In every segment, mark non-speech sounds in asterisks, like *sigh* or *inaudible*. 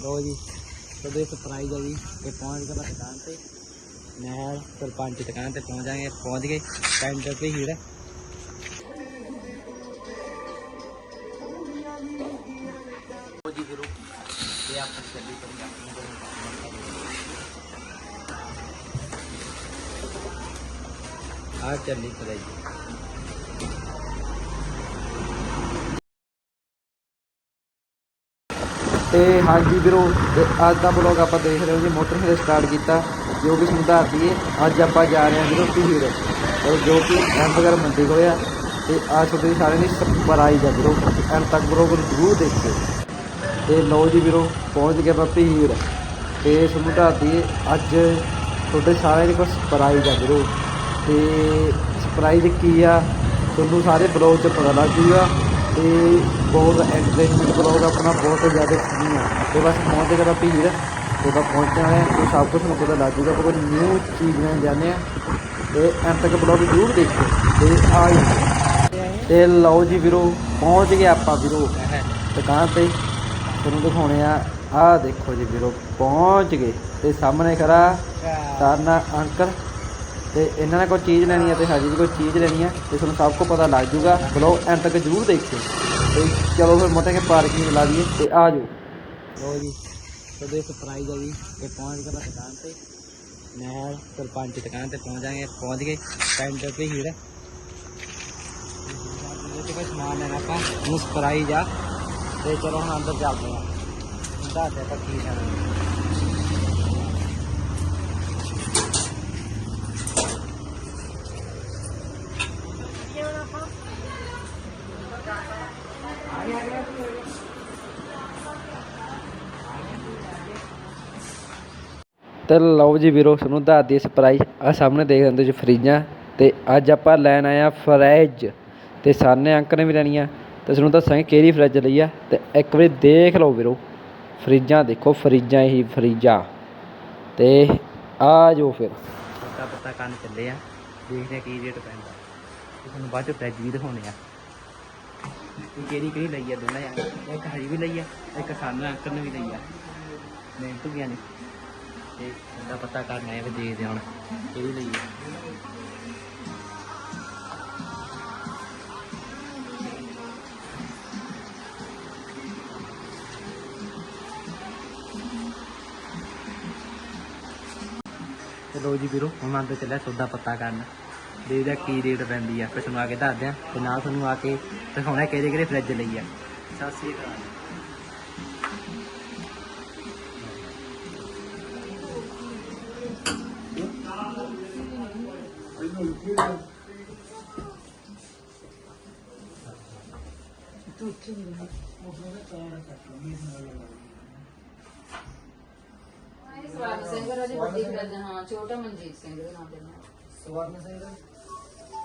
ਲੋ ਜੀ, ਤੁਹਾਡੇ ਸਰਪ੍ਰਾਈਜ਼ ਆ ਜੀ ਤੇ ਪਹੁੰਚ ਗਏ ਦੁਕਾਨ ਤੇ। ਮੈਂ ਸਰਪੰਚ ਦੁਕਾਨ ਤੇ ਪਹੁੰਚ ਜਾਗੇ ਪਹੁੰਚ ਗਏ ਸੈਂਟਰ ਤੇ ਹੀ ਜੀ ਵੀਰੋ ਇਹ ਆਪਾਂ ਚੱਲੀ ਕਰੀ ਆ ਚੱਲੀ ਕਰਾਈ ਤੇ ਹਾਂਜੀ ਵੀਰੋ, ਤੇ ਅੱਜ ਦਾ ਬਲੌਗ ਆਪਾਂ ਦੇਖ ਰਹੇ ਹੋ ਜੀ ਮੋਟਰਸਾਈਕਲ ਸਟਾਰਟ ਕੀਤਾ, ਜੋ ਕਿ ਸੁਧਾਰਦੀ ਹੈ, ਅੱਜ ਆਪਾਂ ਜਾ ਰਹੇ ਹਾਂ ਵੀਰੋ ਪੀਰ ਤੇ ਜੋ ਕਿ ਐਂਬਗਰ ਮੰਡੀ ਹੋਇਆ ਤੇ ਆ ਤੁਹਾਡੇ ਸਾਰਿਆਂ ਦੀ ਸਰਪ੍ਰਾਈਜ਼ ਆ ਵੀਰੋ ਐਂਡ ਤੱਕ ਬਲੌਗ ਨੂੰ ਜ਼ਰੂਰ ਦੇਖਿਓ। ਤੇ ਲਓ ਜੀ ਵੀਰੋ, ਪਹੁੰਚ ਗਏ ਆਪਾਂ ਪੀਰ ਤੇ ਤੁਹਾਨੂੰ ਦੱਸਦੀ ਹੈ ਅੱਜ ਤੁਹਾਡੇ ਸਾਰਿਆਂ ਦੀ ਕੋਈ ਸਰਪ੍ਰਾਈਜ਼ ਆ ਵੀਰੋ। ਤੇ ਸਰਪ੍ਰਾਈਜ਼ ਕੀ ਆ, ਤੁਹਾਨੂੰ ਸਾਰੇ ਬਲੌਗ 'ਚ ਪਤਾ ਲੱਗ ਜੂਗਾ ਤੇ ਬਹੁਤ ਐਂਟਰਟੇਨਮੈਂਟ ਬਲੌਗ ਆਪਣਾ ਬਹੁਤ ਜ਼ਿਆਦਾ ਫਨੀ ਆ। ਤੇ ਬਸ ਪਹੁੰਚ ਆਪਾਂ ਭੀੜ ਤਾਂ ਪਹੁੰਚਣ ਵਾਲੇ ਤੇ ਸਭ ਕੁਝ ਤੁਹਾਨੂੰ ਪਤਾ ਲੱਗ ਜੂਗਾ ਕੋਈ ਨਿਊ ਚੀਜ਼ ਲੈਣ ਜਾਂਦੇ ਆ। ਤੇ ਐਂਡ ਤੱਕ ਬਲੌਗ ਜ਼ਰੂਰ ਦੇਖਿਓ। ਤੇ ਆ ਤੇ ਲਓ ਜੀ ਵੀਰੋ ਪਹੁੰਚ ਗਏ ਆਪਾਂ ਵੀਰੋ। ਦੁਕਾਨ ਤੇ ਤੁਹਾਨੂੰ ਦਿਖਾਉਣੇ ਆ। ਆਹ ਦੇਖੋ ਜੀ ਵੀਰੋ ਪਹੁੰਚ ਗਏ। ਤੇ ਸਾਹਮਣੇ ਖੜਾ ਸਰਨਾ ਅੰਕਲ। ਤੇ ਇਹਨਾਂ ਨੇ ਕੋਈ ਚੀਜ਼ ਲੈਣੀ ਹੈ ਤੇ ਹਾਜੀ ਵੀ ਕੋਈ ਚੀਜ਼ ਲੈਣੀ ਹੈ ਤੇ ਤੁਹਾਨੂੰ ਸਭ ਕੁਝ ਪਤਾ ਲੱਗ ਜੂਗਾ ਬਲੋ ਐਂਡ ਤੱਕ ਜ਼ਰੂਰ ਦੇਖਿਓ। ਤੇ ਚਲੋ ਫਿਰ ਮੋਟੇ ਕੇ ਪਾਰਕਿੰਗ ਲਾ ਦਈਏ ਤੇ ਆ ਜਾਓ। ਲੋ ਜੀ, ਤੁਹਾਡੇ ਸਰਪ੍ਰਾਈਜ਼ ਆ ਜੀ। ਤੇ ਪਹੁੰਚ ਗਏ ਆਪਾਂ ਦੁਕਾਨ ਤੇ। ਨਹਿਰ, ਸਰਪੰਚ ਦੁਕਾਨ ਤੇ ਪਹੁੰਚ ਜਾਗੇ ਪਹੁੰਚ ਗਏ। ਸੈਂਟਰ ਤੇ ਹੀ ਤੇ ਕੋਈ ਸਮਾਨ ਲੈਣਾ ਆਪਾਂ। ਨੂੰ ਸਰਪ੍ਰਾਈਜ਼ ਆ। ਤੇ ਚਲੋ ਹੁਣ ਅੰਦਰ ਚੱਲਦੇ ਆ। ਦੱਸਦੇ ਤੇ ਲਓ ਜੀ ਵੀਰੋ, ਤੁਹਾਨੂੰ ਦੱਸ ਦਈਏ ਸਰਪ੍ਰਾਈਜ਼ ਆ ਸਾਹਮਣੇ ਦੇਖ ਸਕਦੇ ਜੀ ਫਰਿੱਜਾਂ। ਤੇ ਅੱਜ ਆਪਾਂ ਲੈਣ ਆਏ ਆ ਫਰਿੱਜ ਤੇ ਸਾਨੇ ਅੰਕ ਨੇ ਵੀ ਲੈਣੀ ਆ। ਤੇ ਤੁਹਾਨੂੰ ਦੱਸਾਂਗੇ ਕਿਹੜੀ ਫਰਿੱਜ ਲਈ ਆ। ਤੇ ਇੱਕ ਵਾਰੀ ਦੇਖ ਲਓ ਵੀਰੋ, ਫਰਿੱਜਾਂ ਦੇਖੋ, ਫਰਿੱਜਾਂ ਹੀ ਫਰਿੱਜਾਂ। ਤੇ ਆ ਜੋ ਫਿਰ। ਪਤਾ ਪਤਾ ਕੰਨ ਚੱਲੇ ਆ। ਦੇਖਦੇ ਆ ਕੀ ਰੇਟ ਪੈਂਦਾ। ਤੁਹਾਨੂੰ ਬਾਅਦ ਚ ਫਰਿੱਜ ਵੀ ਦਿਖਾਉਣੇ ਆ। ਕਿਹੜੀ ਕਿਹੜੀ ਲਈ ਆ ਦੋਨਾਂ ਯਾਰ ਇੱਕ ਹਰੀ ਵੀ ਲਈ ਆ, ਇੱਕ ਸਾਨੇ ਅੰਕਲ ਨੇ ਵੀ ਲਈ ਆ। ਮਿਹਨਤ ਗਿਆ ਨੇ। ਤੇ ਇਹਦਾ ਪਤਾ ਕਰਨਾ ਹੈ ਵੀ ਦੇਖਦੇ ਹਾਂ ਹੁਣ। ਕਿਹੜੀ ਲਈ ਹੈ ਜੀ ਵੀਰੋ, ਹੁਣ ਅੰਦਰ ਚੱਲਿਆ ਸੌਦਾ ਪਤਾ ਕਰਨ। ਦੇਖਦੇ ਆ ਕੀ ਰੇਟ ਪੈਂਦੀ ਆ ਫਿਰ ਤੁਹਾਨੂੰ ਆ ਕੇ ਦੱਸਦੇ ਆ ਤੇ ਨਾਲ ਤੁਹਾਨੂੰ ਆ ਕੇ ਦਿਖਾਉਣਾ ਕਿਹੜੇ ਕਿਹੜੇ ਫਰਿੱਜ ਲਈ ਆ। ਸਤਿ ਸ੍ਰੀ ਅਕਾਲ। ਸਵਰਨ ਸਿੰਘ ਰਾਜੇ ਵੱਡੀ ਫਰਿੱਜ ਹਾਂ ਛੋਟਾ ਮਨਜੀਤ ਸਿੰਘ ਦੇ ਨਾਮ ਤੇ ਨਾ ਸਵਰਨ ਸਿੰਘ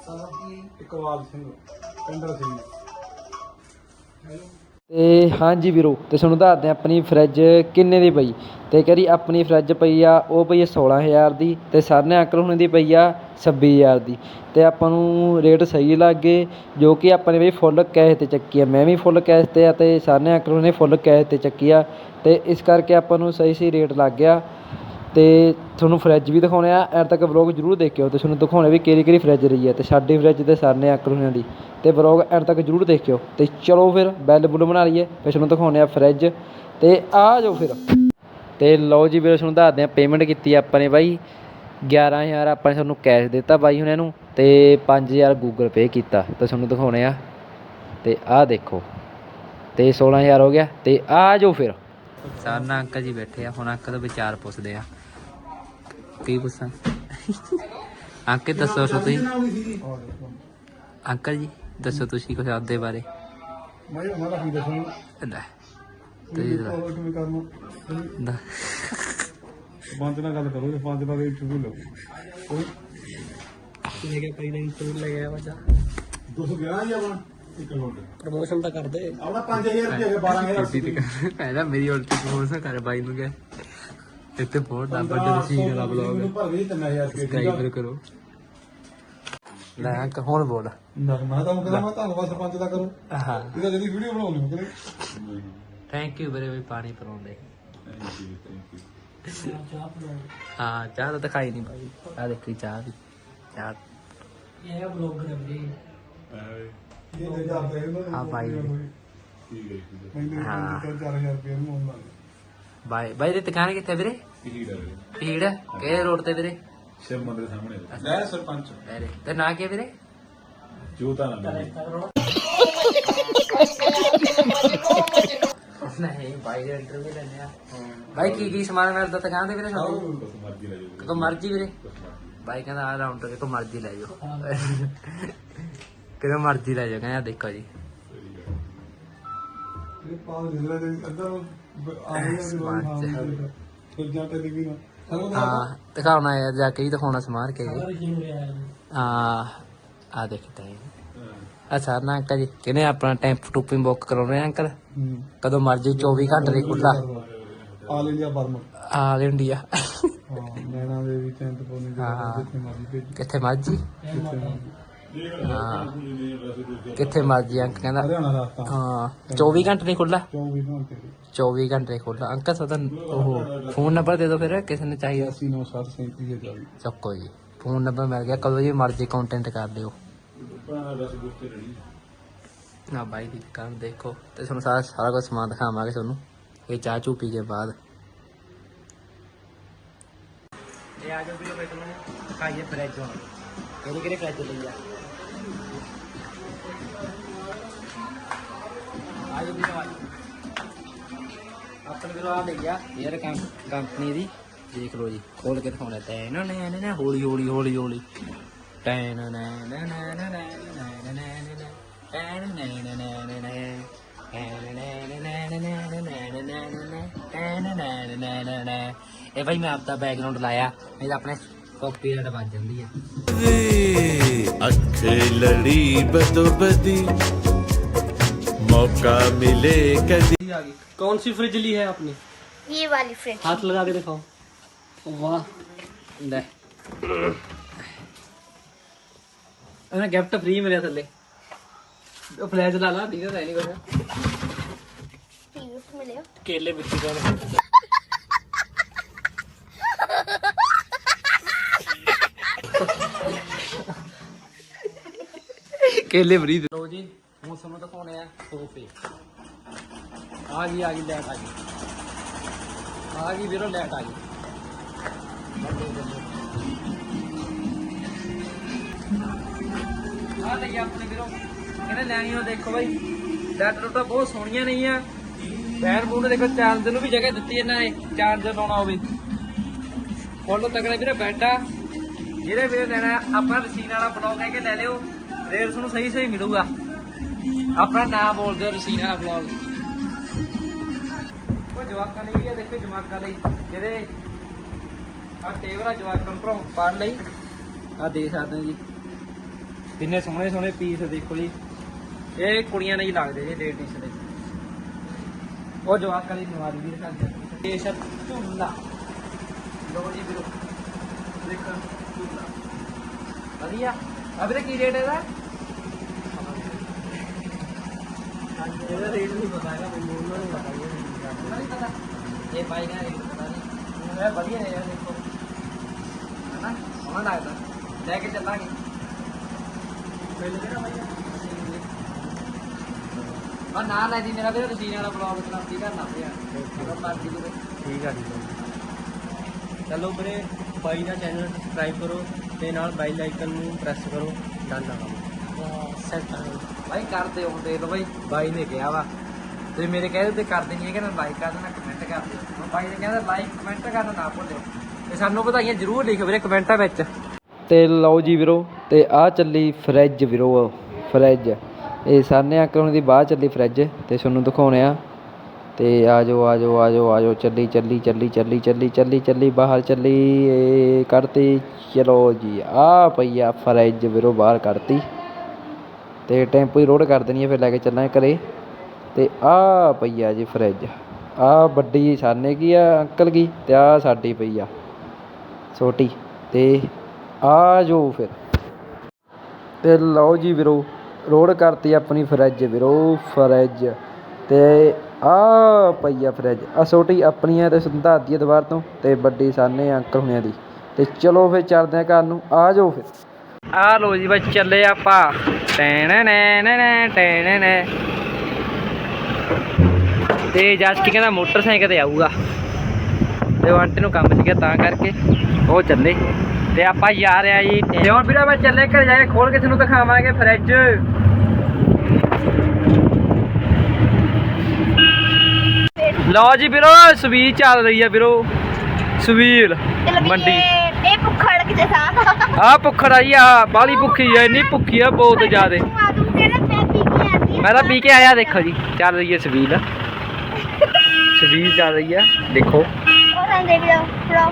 ਸਾਹਿਬ ਕੀ ਸਿੰਘ ਪਿੰਦਰ ਸਿੰਘ ਤੇ ਹਾਂਜੀ ਵੀਰੋ, ਤੇ ਤੁਹਾਨੂੰ ਦੱਸਦੇ ਹਾਂ ਆਪਣੀ ਫਰਿੱਜ ਕਿੰਨੇ ਦੀ ਪਈ? ਤੇ ਕਰੀ ਆਪਣੀ ਫਰਿੱਜ ਪਈ ਆ, ਉਹ ਪਈ ਆ 16000 ਦੀ, ਤੇ ਸਰਨੇ ਅੰਕਲ ਹੁਣੇ ਦੀ ਪਈ ਆ ਛੱਬੀ ਹਜ਼ਾਰ ਦੀ। ਅਤੇ ਆਪਾਂ ਨੂੰ ਰੇਟ ਸਹੀ ਲੱਗ ਗਏ, ਜੋ ਕਿ ਆਪਾਂ ਨੇ ਬਈ ਫੁੱਲ ਕੈਸ਼ ਤੇ ਚੱਕੀ ਆ। ਮੈਂ ਵੀ ਫੁੱਲ ਕੈਸ਼ ਤੇ ਆ ਤੇ ਸਰਨੇ ਅੰਕਲ ਨੇ ਫੁੱਲ ਕੈਸ਼ ਤੇ ਚੱਕੀ ਆ। ਅਤੇ ਇਸ ਕਰਕੇ ਆਪਾਂ ਨੂੰ ਸਹੀ ਸਹੀ ਰੇਟ ਲੱਗ ਗਿਆ। ਅਤੇ ਤੁਹਾਨੂੰ ਫਰਿੱਜ ਵੀ ਦਿਖਾਉਣੇ ਆ। ਐਡ ਤੱਕ ਵਲੌਗ ਜਰੂਰ ਦੇਖਿਓ ਅਤੇ ਤੁਹਾਨੂੰ ਦਿਖਾਉਣੇ ਵੀ ਕਿਹੜੀ ਕਿਹੜੀ ਫਰਿੱਜ ਰਹੀ ਹੈ ਅਤੇ ਸਾਡੀ ਫਰਿੱਜ ਅਤੇ ਤੇ ਸਰਨੇ ਅੰਕਲ ਹੁਣਾਂ ਦੀ। ਅਤੇ ਵਲੌਗ ਐਡ ਤੱਕ ਜਰੂਰ ਦੇਖਿਓ। ਅਤੇ ਚਲੋ ਫਿਰ ਬੈਲ ਬੁੱਲ ਬਣਾ ਲਈਏ, ਫਿਰ ਤੁਹਾਨੂੰ ਦਿਖਾਉਣੇ ਆ ਫਰਿੱਜ। ਅਤੇ ਆ ਜਾਓ ਫਿਰ। ਅਤੇ ਲਓ ਜੀ ਵੀਰੋ, ਤੁਹਾਨੂੰ ਦੱਸਦੇ ਆ ਪੇਮੈਂਟ ਕੀਤੀ ਆਪਾਂ ਨੇ ਬਾਈ। 11000 ਆਪਾਂ ਨੇ ਤੁਹਾਨੂੰ ਕੈਸ਼ ਦਿੱਤਾ ਬਾਈ ਹੁਣਾਂ ਨੂੰ ਤੇ 5000 ਗੂਗਲ ਪੇ ਕੀਤਾ। ਤੇ ਤੁਹਾਨੂੰ ਦਿਖਾਉਣੇ ਆ। ਤੇ ਆਹ ਦੇਖੋ। ਤੇ 16000 ਹੋ ਗਿਆ। ਤੇ ਆ ਜਾਓ ਫਿਰ। ਸਾਨਾ ਅੰਕਲ ਜੀ ਬੈਠੇ ਆ। ਹੁਣ ਅੰਕਲ ਤੋਂ ਵਿਚਾਰ ਪੁੱਛਦੇ ਆ। ਕੀ ਪੁੱਛਾਂ? ਅੰਕਲ ਦੱਸੋ ਸੋ ਤੁਸੀਂ। ਅੰਕਲ ਜੀ ਦੱਸੋ ਤੁਸੀਂ ਕੁਝ ਆਪਦੇ ਬਾਰੇ। ਮੈਂ ਮਾੜਾ ਕੀ ਦੱਸਾਂ? ਲੈ। ਉਹ ਕਿਵੇਂ ਕਰਨਾ? ਦਾ- ਪੰਜ ਨਾਲ ਗੱਲ ਕਰੋ ਪੰਜ ਨਾਲ ਇੰਟਰਵਿਊ ਲਓ। ਕੋਈ? ਲੈ ਗਿਆ ਪਹਿਲਾਂ ਇੰਟਰਵਿਊ ਲੈ ਗਿਆ ਵਜਾ 211 ਹੀ ਆਵਣ ਇੱਕ ਲੋਟ। ਪ੍ਰਮੋਸ਼ਨ ਤਾਂ ਕਰਦੇ। ਆਪਣਾ 5000 ਰੁਪਏ ਹੈ 12000 ਉਲਟੀ ਤੇ ਕਰ ਪਹਿਲਾਂ ਮੇਰੀ ਉਲਟੀ ਪ੍ਰਮੋਸ਼ਨ ਕਰ ਬਾਈ ਨੂੰ ਗਿਆ ਇੱਥੇ ਬਹੁਤ ਡੱਬਾ ਜਦੋਂ ਸੀ ਵਾਲਾ ਬਲੌਗ ਭਰ ਗਈ 3000 ਰੁਪਏ ਸਬਸਕ੍ਰਾਈਬ ਕਰੋ। ਲੈ ਅੰਕ ਹੁਣ ਬੋਲ। ਨਾ ਮੈਂ ਤਾਂ ਕਹਿੰਦਾ ਮੈਂ ਧੰਨਵਾਦ ਸਰਪੰਚ ਦਾ ਕਰੋ। ਹਾਂ। ਇਹਦਾ ਜਿਹੜੀ ਵੀਡੀਓ ਬਣਾਉਣੀ ਕਹਿੰਦਾ ਥੈਂਕ ਯੂ ਵੀਰੇ ਵੀ ਪਾਣੀ ਪਰਾਉਂਦੇ ਹਾਂ ਚਾਹ ਤਾਂ ਦਿਖਾਈ ਨਹੀਂ ਭਾਈ। ਆ ਦੇਖੀ ਚਾਹ ਵੀ ਚਾਹ। ਇਹ ਬਲੌਗਰ ਹੈ ਵੀਰੇ। ਹਾਂ ਭਾਈ। ਹਾਂ। 4000 ਰੁਪਏ ਨੂੰ ਆਉਂਦਾ ਬਾਈ ਬਾਈ ਦੀ ਦੁਕਾਨ ਕਿੱਥੇ ਵੀਰੇ? ਭੀੜ ਕਿਹੜੇ ਰੋਡ ਤੇ ਵੀਰੇ? ਸ਼ਿਵ ਮੰਦਿਰ ਸਾਹਮਣੇ ਲੈ ਸਰਪੰਚ। ਤੇ ਨਾਂ ਕੀ ਵੀਰੇ? ਜੋਤਾ ਹੈ *laughs* ਨਹੀਂ ਬਾਈ ਦਾ ਇੰਟਰਵਿਊ ਲੈਣੇ ਆ। ਬਾਈ ਕੀ ਕੀ ਸਮਾਨ ਮਿਲਦਾ ਦੁਕਾਨ ਤੇ ਵੀਰੇ ਸਾਨੂੰ ਬਸ ਮਰਜ਼ੀ ਲੈ ਜਾਓ ਕੋ ਮਰਜ਼ੀ ਵੀਰੇ। ਬਾਈ ਕਹਿੰਦਾ ਆ ਰਾਉਂਡ ਤੇ ਕੋ ਮਰਜ਼ੀ ਲੈ ਜਾਓ। ਕਿਹਦਾ ਮਰਜ਼ੀ ਲੈ ਜਾਓ। ਕਹਿੰਦਾ ਦੇਖੋ ਜੀ। ਇਹ ਪਾਉ ਜਿਹੜਾ ਦੇ ਅੰਦਰ ਆ ਗਿਆ ਵੀ ਫਿਰ ਜਾ ਕੇ ਦੇਖੀ ਨਾ। ਹਾਂ ਦਿਖਾਉਣਾ ਯਾਰ ਜਾ ਕੇ ਹੀ ਦਿਖਾਉਣਾ ਸਮਾਰ ਕੇ। ਜੀ ਹੈ ਆ ਦੇਖਤਾ ਹੈ ਸਰ ਨਾ ਅੰਕਲ ਜੀ ਕਿਨੇ ਆਪਣਾ ਟੈਂਪ ਟੂਪਿੰਗ ਬੁੱਕ ਕਰਾਉਣੇ ਆ ਅੰਕਲ। ਕਦੋਂ ਮਰਜ਼ੀ 24 ਘੰਟੇ ਦੇ ਖੁੱਲਾ all India Burma all India. ਹਾਂ ਨੈਣਾ ਦੇ ਵੀ ਟੈਂਟ ਪਾਉਣੇ ਹਾਂ। ਜਿੱਥੇ ਮਰਜ਼ੀ ਭੇਜ। ਕਿੱਥੇ ਮਰਜ਼ੀ? ਹਾਂ। ਕਿੱਥੇ ਮਰਜ਼ੀ ਅੰਕ ਕਹਿੰਦਾ। ਹਾਂ। 24 ਘੰਟੇ ਨਹੀਂ ਖੁੱਲਾ 24 ਘੰਟੇ 24 ਘੰਟੇ ਖੁੱਲਾ ਅੰਕਲ ਸਦਾ ਉਹ ਫੋਨ ਨੰਬਰ ਦੇ ਦਿਓ ਫਿਰ ਕਿਸੇ ਨੇ ਚਾਹੀਦਾ। 80960 ਚੱਕੋ ਜੀ। ਫੋਨ ਨੰਬਰ ਮਿਲ ਗਿਆ। ਕਦੋਂ ਜੀ ਮਰਜ਼ੀ ਕੰਟੈਂਟ ਕਰ ਲਿਓ ਪੁਰਾਣਾ ਰਸ ਗੁੱਤੇ ਰੜੀ ਨਾ ਬਾਈ ਦੀ ਕੰਮ ਦੇਖੋ। ਤੇ ਤੁਹਾਨੂੰ ਸਾਰਾ ਸਾਰਾ ਕੁਝ ਸਮਾਨ ਦਿਖਾਵਾਂਗੇ ਤੁਹਾਨੂੰ। ਇਹ ਚਾਹ ਚੂ ਪੀ ਕੇ ਬਾਅਦ। ਇਹ ਆ ਜਾਓ ਵੀਡੀਓ ਵੇਖ ਲਓ। ਦਿਖਾਈਏ ਫ੍ਰਿਜ ਕਿਹੜੇ ਕਿਹੜੇ ਫ੍ਰਿਜ ਲਈ ਆ? ਆ ਜਾਓ ਵੀਡੀਓ ਆ ਆਪਣੇ ਵੀਰੋ ਆ ਲਈ ਆ 에ਅਰ ਕੰਪਨੀ ਦੀ। ਦੇਖ ਲਓ ਜੀ, ਖੋਲ ਕੇ ਦਿਖਾਉਣਾ ਤੈ ਨਾ ਨਾ ਨਾ ਨਾ ਹੌਲੀ ਹੌਲੀ ਹੌਲੀ ਹੌਲੀ। ਭਾਈ ਮੈਂ ਆਪਦਾ ਬੈਕਗ੍ਰਾਉਂਡ ਲਾਇਆ ਨਹੀਂ ਤਾਂ ਆਪਣੇ ਕਾਪੀਰਾਈਟ ਵੱਜ ਜਾਂਦੀ ਹੈ ਵੇ ਲੜੀ ਬਦੀ ਮੌਕਾ ਮਿਲੇ ਕਦੀ। ਆ ਕੌਣ ਸੀ ਫ੍ਰਿਜ ਲਈ ਹੈ ਆਪਨੇ ये वाली फ्रिज हाथ लगा के दिखाओ वाह ले ਉਹਨੇ ਗਿਫਟ ਫ੍ਰੀ ਮਿਲਿਆ ਥੱਲੇ। ਉਹ ਫਲੈਸ਼ ਲਾ ਲਾ ਠੀਕ ਹੈ ਨਹੀਂ ਕੁਛ। ਕੇਲੇ ਵਿੱਚ ਜਾਣ। ਕੇਲੇ ਫ੍ਰੀ ਦੇ। ਲੋ ਜੀ ਹੁਣ ਸਾਨੂੰ ਦਿਖਾਉਣੇ ਆ ਸੋਫੇ ਆ ਗਈ ਆ ਗਈ ਲੈਟ ਆ ਗਈ। ਆ ਗਈ ਵੀਰੋ ਲੈਟ ਆ ਗਈ। ਆ ਲਈ ਆਪਣੇ ਵੀਰੋ, ਕਹਿੰਦੇ ਲੈਣੀ ਉਹ ਦੇਖੋ ਬਾਈ। ਲੈਟ ਤਾਂ ਬਹੁਤ ਸੋਹਣੀਆਂ ਨਹੀਂ ਆ ਪੈਨ ਬੂਨ ਦੇਖੋ ਚਾਰਜਰ ਨੂੰ ਵੀ ਜਗ੍ਹਾ ਦਿੱਤੀ ਇਹਨਾਂ ਨੇ ਚਾਰਜਰ ਲਾਉਣਾ ਹੋਵੇ। ਫੁੱਲ ਤਕੜਾ ਵੀਰੇ, ਬੈੱਡ ਜਿਹੜੇ ਵੀਰੇ ਲੈਣਾ ਆਪਾਂ ਰਸੀਨ ਵਾਲਾ ਬਲੌਗ ਹੈ ਕਿ ਲੈ ਲਿਓ, ਰੇਟ ਤੁਹਾਨੂੰ ਸਹੀ ਸਹੀ ਮਿਲੂਗਾ। ਆਪਣਾ ਨਾਮ ਬੋਲ ਦਿਓ ਰਸੀਨ ਵਾਲਾ ਬਲੌਗ। ਉਹ ਜਵਾਕਾਂ ਲਈ ਵੀ ਆ, ਦੇਖੋ ਜਵਾਕਾਂ ਲਈ। ਜਿਹੜੇ ਆ ਟੇਬਲ ਆ, ਜਵਾਕਾਂ ਨੂੰ ਪੜ੍ਹਨ ਲਈ। ਆ ਦੇ ਸਕਦੇ ਜੀ। ਕਿੰਨੇ ਸੋਹਣੇ ਸੋਹਣੇ ਪੀਸ ਦੇਖੋ ਜੀ। ਇਹ ਕੁੜੀਆਂ ਨਹੀਂ ਲੱਗਦੇ ਜੀ ਲੇਡੀਜ਼ ਦੇ। ਉਹ ਜਵਾਕਾਂ ਲਈ ਨਵਾਰੀ ਵੀ ਰਖਾਂਦੇ ਇਹ ਸਭ ਝੁੱਲਾ। ਲੋ ਜੀ ਵੀਰੋ ਦੇਖੋ। ਝੁੱਲਾ। ਵਧੀਆ। ਵੀਰੇ ਕੀ ਰੇਟ ਇਹਦਾ? ਇਹਦਾ ਰੇਟ ਨਹੀਂ ਪਤਾ ਹੈਗਾ ਮੈਨੂੰ ਉਹਨਾਂ ਨੂੰ ਪਤਾ ਹੀ ਹੈ ਨਹੀਂ ਪਤਾ। ਇਹ ਬਾਈ ਦਾ ਰੇਟ ਪਤਾ ਨਹੀਂ। ਇਹ ਵਧੀਆ ਹੈ ਯਾਰ ਦੇਖੋ। ਹਨਾ ਸੋਹਣਾ ਲੱਗਦਾ। ਲੈ ਕੇ ਚੱਲਾਂਗੇ। ਆ ਨਾ ਲੈ ਦੀ ਮੇਰਾ ਵੀਰੇ ਰਸੀਨ ਵਾਲਾ ਬਲੌਗ ਚਲਾਉਂਦੀ ਕਰਨਾ ਪਿਆ ਅਗਰ ਮਰਜ਼ੀ ਦੇ ਠੀਕ ਆ ਠੀਕ ਆ ਚਲੋ ਵੀਰੇ ਬਾਈ ਦਾ ਚੈਨਲ ਸਬਸਕ੍ਰਾਈਬ ਕਰੋ ਤੇ ਨਾਲ ਬੈਲ ਆਈਕਨ ਨੂੰ ਪ੍ਰੈਸ ਕਰੋ। ਡਨ ਲਗਾਓ ਸੈਟ ਬਾਈ ਕਰਦੇ ਹੋ ਦੇਖ ਲਓ ਬਾਈ। ਬਾਈ ਨੇ ਕਿਹਾ ਵਾ। ਤੇ ਮੇਰੇ ਕਹਿੰਦੇ ਤੇ ਕਰਦੇ ਨਹੀਂ ਹੈਗੇ ਨਾ ਲਾਈਕ ਕਰ ਦੇਣਾ ਕਮੈਂਟ ਕਰ ਦਿਓ। ਬਾਈ ਨੇ ਕਹਿੰਦਾ ਲਾਈਕ ਕਮੈਂਟ ਕਰਨਾ ਨਾ ਭੁੱਲਿਓ। ਤੇ ਸਾਨੂੰ ਵਧਾਈਆਂ ਜ਼ਰੂਰ ਲਿਖੋ ਵੀਰੇ ਕਮੈਂਟਾਂ ਵਿੱਚ। ਤੇ ਲਓ ਜੀ ਵੀਰੋ ਅਤੇ ਆਹ ਚੱਲੀ ਫਰਿੱਜ ਵੀਰੋ, ਫਰਿੱਜ। ਇਹ ਸਾਨੇ ਅੰਕਲ ਦੀ ਬਾਹਰ ਚੱਲੀ ਫਰਿੱਜ ਅਤੇ ਤੁਹਾਨੂੰ ਦਿਖਾਉਣੇ ਆ। ਜਾਓ ਆ ਜਾਓ ਆ ਜਾਓ ਆ ਜਾਓ ਚੱਲੀ ਚੱਲੀ ਚੱਲੀ ਚੱਲੀ ਚੱਲੀ ਚੱਲੀ ਚੱਲੀ, ਬਾਹਰ ਚੱਲੀ, ਇਹ ਕੱਢਤੀ ਚਲੋ ਜੀ, ਆਹ ਪਈ ਆ ਫਰਿੱਜ ਵੀਰੋ, ਬਾਹਰ ਕੱਢਤੀ ਅਤੇ ਟੈਂਪੂ ਹੀ ਰੋਡ ਕਰ ਦੇਣੀ ਹੈ ਫਿਰ ਲੈ ਕੇ ਚੱਲਾਂਗੇ ਘਰੇ। ਤੇ ਆ ਪਈਆ ਜੀ ਫਰਿੱਜ। ਆਹ ਵੱਡੀ ਸਾਨੇ ਕੀ ਆ, ਅੰਕਲ ਕੀ? ਅਤੇ ਆਹ ਸਾਡੀ ਪਈ ਆ, ਛੋਟੀ। ਅਤੇ ਆ ਜਾਓ ਫਿਰ। ਤੇ ਲਓ ਜੀ ਵੀਰੋ ਰੋਡ ਕਰਤੀ ਆਪਣੀ ਫਰਿੱਜ ਵੀਰੋ, ਫਰਿੱਜ। ਤੇ ਆ ਫਰਿੱਜ। ਆ ਛੋਟੀ ਆਪਣੀਆਂ ਤੇ ਸੰਧਾਤੀ ਦੁਬਾਰ ਤੋਂ, ਤੇ ਵੱਡੀ ਸਾਨੇ ਅੰਕਲ ਹੁਣਿਆਂ ਦੀ। ਤੇ ਚਲੋ ਫਿਰ ਚੱਲਦੇ ਹਾਂ ਘਰ ਨੂੰ, ਆ ਜਾਓ ਫਿਰ। ਆ ਲਓ ਜੀ ਬਈ ਚੱਲੇ ਆਪਾਂ। ਟੈਣ ਨੈ ਨੈ ਟੈਣ ਨੈ। ਤੇ ਜਸਟੀ ਕਹਿੰਦਾ, ਮੋਟਰਸਾਈਕਲ ਤੇ ਆਊਗਾ। ਤੇ ਉਹ ਆਂਟੀ ਨੂੰ ਕੰਮ ਸੀਗਾ ਤਾਂ ਕਰਕੇ, ਉਹ ਚੱਲੇ। ਤੇ ਆਪਾਂ ਜਾ ਰਹੇ ਆ ਜੀ ਤੇ ਹੁਣ ਵੀਰਾ ਮੈਂ ਚੱਲੇ ਘਰ ਜਾ ਕੇ ਖੋਲ ਕੇ ਤੁਹਾਨੂੰ ਦਿਖਾਵਾਂਗੇ ਫਰਿੱਜ ਲਓ ਜੀ ਵੀਰੋ ਸਵੀਲ ਚੱਲ ਰਹੀ ਆ ਵੀਰੋ। ਸਵੀਲ ਮੰਡੀ। ਇਹ ਭੁੱਖੜ ਕਿਤੇ ਸਾਥ ਆ ਭੁੱਖੜ ਆਈ ਆ ਬਾਲੀ ਭੁੱਖੀ ਐ ਇੰਨੀ ਭੁੱਖੀ ਆ ਬਹੁਤ ਜ਼ਿਆਦੇ। ਮੈਂ ਤਾਂ ਪੀ ਕੇ ਆਇਆ ਦੇਖੋ ਜੀ ਚੱਲ ਰਹੀ ਹੈ ਸਵੀਲ। *laughs* ਸਵੀਲ ਚੱਲ ਰਹੀ ਆ ਦੇਖੋ। ਉਹ ਰੰਦੇ ਵੀ ਫੜੋ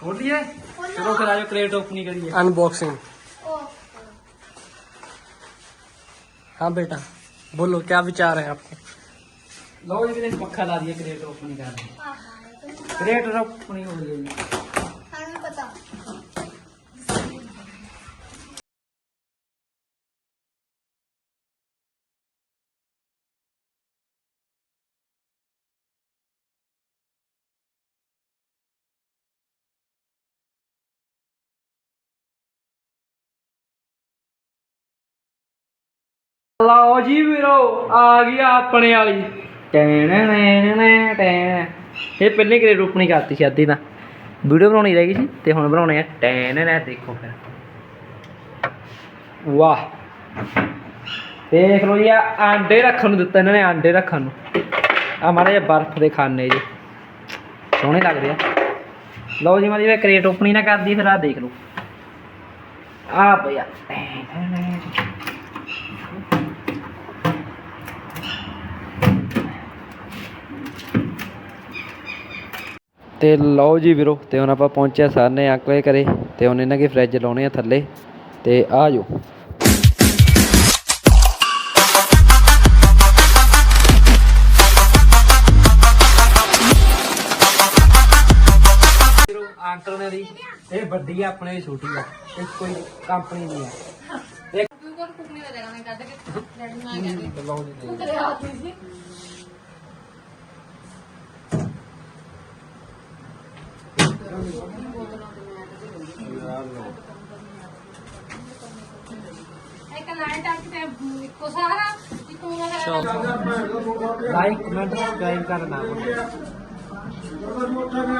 ਖੋਲ ਦੱਸ ਵੀ ਦੇਖਣੀ ਹੋਲੀ ਹੈ ਚਲੋ ਫਿਰ ਆਜੋ ਕ੍ਰੇਟ ਓਪਨਿੰਗ ਕਰੀਏ अनबॉक्सिंग हाँ बेटा बोलो क्या विचार है आपके ਲਓ ਜੀ ਵੀਰੇ ਪੱਖਾ ਲਾ ਦਈਏ ਕ੍ਰੇਟ ਓਪਨਿੰਗ ਕਰਨ ਕ੍ਰੇਟ ਓਪਨਿੰਗ ਹੋ ਗਈ ਜੀ ਲਓ ਜੀ ਵੀਰੋ, ਆ ਗਈ ਆਪਣੇ ਵਾਲੀ। ਟੈਣ ਟੈਣ ਟੈਣ। ਇਹ ਪਹਿਲੇ ਕ੍ਰੇਟ ਓਪਨਿੰਗ ਕਰਤੀ ਸੀ, ਅੱਧੀ ਤਾਂ। ਵੀਡੀਓ ਬਣਾਉਣੀ ਰਹਿ ਗਈ ਸੀ, ਤੇ ਹੁਣ ਬਣਾਉਣੇ ਆ ਟੈਣ। ਨੇ ਦੇਖੋ ਫਿਰ। ਵਾਹ। ਦੇਖ ਲਓ ਜੀ, ਆ ਆਂਡੇ ਰੱਖਣ ਨੂੰ ਦਿੱਤਾ ਇਹਨਾਂ ਨੇ, ਆਂਡੇ ਰੱਖਣ ਨੂੰ। ਆ ਮਾੜੇ ਬਰਫ਼ ਦੇ ਖਾਨੇ ਜੀ। ਸੋਹਣੇ ਲੱਗਦੇ ਆ। ਲਓ ਜੀ, ਮਾੜੀ ਜਿਹਾ ਕ੍ਰੇਟ ਓਪਨਿੰਗ ਨਾ ਕਰਦੀ, ਫਿਰ ਆ ਦੇਖ ਲਓ। ਆ ਪਿਆ ਤੇ ਲਓ ਜੀ ਵੀਰੋ ਤੇ ਹੁਣ ਆਪਾਂ ਪਹੁੰਚਿਆ ਸਾਨੇ ਅੰਕਲ ਦੇ ਘਰੇ ਤੇ ਹੁਣ ਇਹਨਾਂ ਕੇ ਫਰਿੱਜ ਲਾਉਣੇ ਆ ਥੱਲੇ ਤੇ ਆ ਜਾਓ। ਅੰਕਲ ਨੇ ਦੀ ਇਹ ਵੱਡੀ ਆ ਆਪਣੇ ਛੋਟੀ ਆ ਇਹ ਕੋਈ ਕੰਪਨੀ ਨਹੀਂ ਆ। ਤੂੰ ਕੋਲ ਕੁਕਨੀ ਦਾ ਦੇਗਾ ਮੈਂ ਕੱਢ ਕੇ ਡੈਡੀ ਨੂੰ ਆ ਕਹਿੰਦੇ ਲਓ ਜੀ ਤੂੰ ਤੇਰੇ ਹੱਥ ਨਹੀਂ ਸੀ ਇੱਕ ਲਾਈਟ ਆ ਕੇ ਇੱਕੋ ਸਾਰਾ ਇੱਕੋ ਸਾਰਾ ਲਾਈਕ ਕਮੈਂਟ ਸਬਸਕ੍ਰਾਈਬ ਕਰਨਾ।